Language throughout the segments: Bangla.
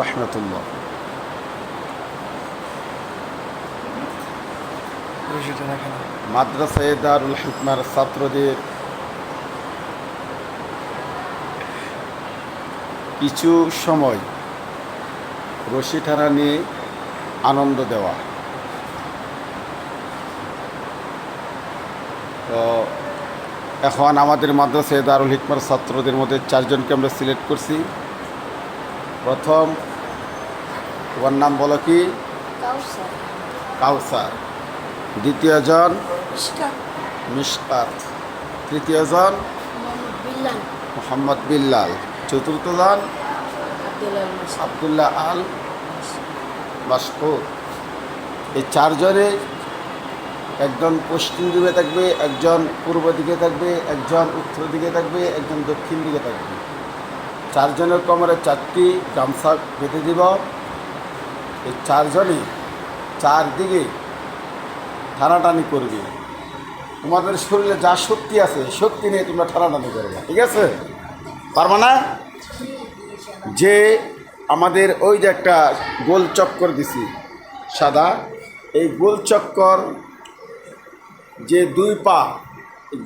রহমতুল্লাহ রশিটা রাখে না মাদ্রাসায় দারুল হিকমার ছাত্রদের কিছু সময় রশি টানা নিয়ে আনন্দ দেওয়া। তো এখন আমাদের মাদ্রাসায় দারুল হিকমার ছাত্রদের মধ্যে চারজনকে আমরা সিলেক্ট করছি। প্রথম তোমার নাম বলো কি? কাউসার। দ্বিতীয়জন মিশকাত তৃতীয়জন মোহাম্মদ বিল্লাল। চতুর্থজন আব্দুল্লাহ আবদুল্লাহ আল মাসকুর এই চারজনে একজন পশ্চিম দিকে থাকবে একজন পূর্ব দিকে থাকবে একজন উত্তর দিকে থাকবে একজন দক্ষিণ দিকে থাকবে। চারজনের কোমরে চারটি গামছা বেঁধে দিব। এই চারজনই চারদিকে টানাটানি করবে। তোমাদের শরীরে যা শক্তি আছে শক্তি নিয়ে তোমরা টানাটানি করবে, ঠিক আছে? পারবা না? যে আমাদের ওই যে একটা গোল চক্কর দিছি, সাদা, এই গোল চক্কর যে দুই পা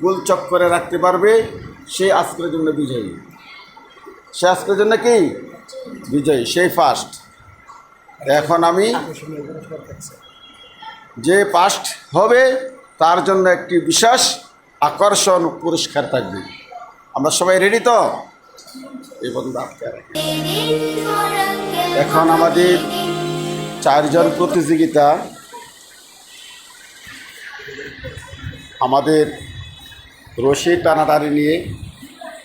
গোল চক্করে রাখতে পারবে, সে আজকের জন্য বিজয়ী। সে আজকের জন্য কি? বিজয়ী, সেই ফার্স্ট এখন আমি যে ফার্স্ট হবে, তার জন্য একটি বিশেষ আকর্ষণ পুরস্কার থাকবে। আমরা সবাই রেডি তো? রাখি। এখন আমাদের চারজন প্রতিযোগিতা। আমাদের রশি টানাটানি নিয়ে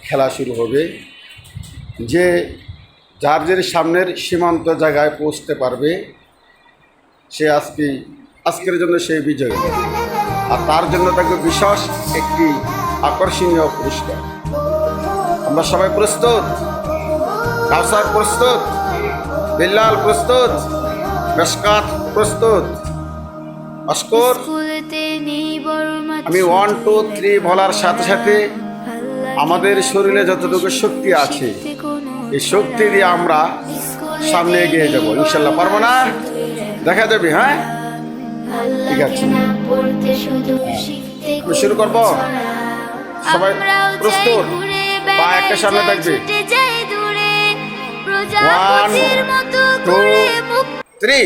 খেলা শুরু হবে। যে যার যে সামনের সীমান্ত জায়গায় পৌঁছতে পারবে সে আজকে আজকের জন্য সেই বিজয়ী। আর তার জন্য থাকবে বিশেষ একটি আকর্ষণীয় পুরস্কার। আমরা সবাই প্রস্তুত? কাউসার প্রস্তুত? বিল্লাল প্রস্তুত? মেসকাত প্রস্তুত? অস্কর? আমি ওয়ান টু থ্রি বলার সাথে সাথে আমাদের শরীরে যতটুকু শক্তি আছে, এই শক্তি দিয়ে আমরা সামনে এগিয়ে যাব। ইনশাল্লাহ পারব না? দেখা যাবে হ্যাঁ? ঠিক আছে। শুরু করব? সবাই প্রস্তুত? পা একটা সামনে থাকবে। করে মুখ থ্রি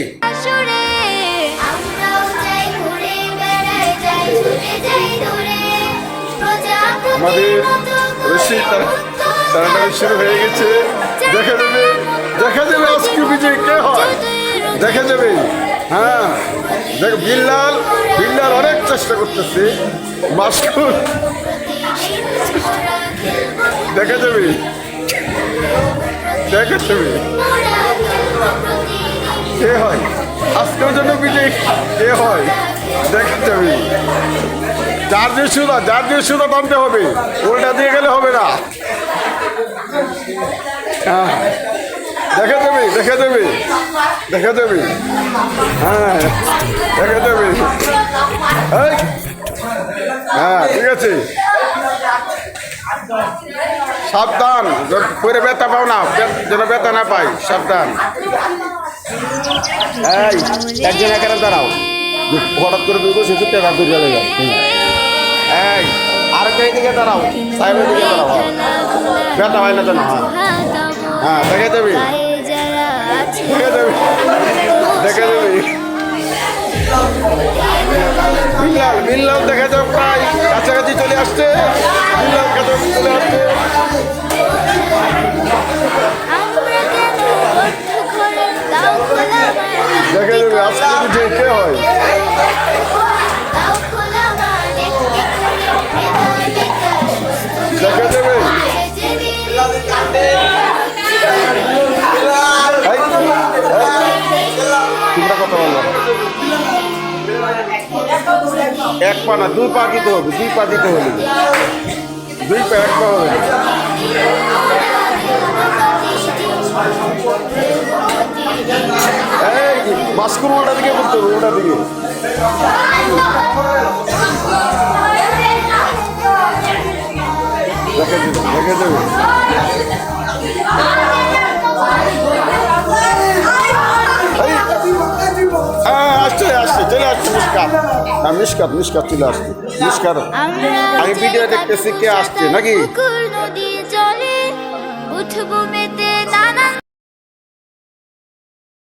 আমাদের মতো রশি তাড়াতাড়ি শুরু হয়ে গেছে। দেখা যাবে দেখা যাবে আজকে বিজয় কে হয়। দেখা যাবে হ্যাঁ দেখ, বিল্লাল বিল্লাল অনেক চেষ্টা করতেছে। মাস্কুর দেখা যাবে দেখা যাবে কে হয়? আজকের জন্য বিজয় কে হয়? দেখা যাবে যার যে সুদা যার যে টানতে হবে উল্টা দিয়ে গেলে হবে না। হ্যাঁ। দেখা যাবে দেখা যাবে দেখা যাবে হ্যাঁ দেখা যাবে এই, হ্যাঁ ঠিক আছে। সাবধান পরে ব্যথা পাও না যেন ব্যথা না পাই সাবধান। এই একজন এখানে দাঁড়াও। হঠাৎ করে দুটো দূরে চলে যাও হুম। এই, আরেকটা এইদিকে দাঁড়াও। সাহেবের দিকে দাঁড়াও। ব্যথা হয় না যেন হ্যাঁ। হ্যাঁ দেখা যাবে দেখা যাবে দেখা যাবে বিল্লাল বিল্লাল, দেখা যাবে প্রায়। কাছাকাছি চলে আসছে। বিল্লাল কাছাকাছি চলে আসছে। দেখা যাবে আজকে কে হয়? एक पाना दू पा दीते हो दू पा दीते हो दू पे एक पा हो मस्कुर उड़ा दिखे बोलते हो उड़ा दिखे देखे दो देखे दो হ্যাঁ মিসকাত মিসকাত চলে আসছে। মিসকাত আমি ভিডিও দেখতেছি কে আসছে, নাকি? উঠবো মেতে, নানা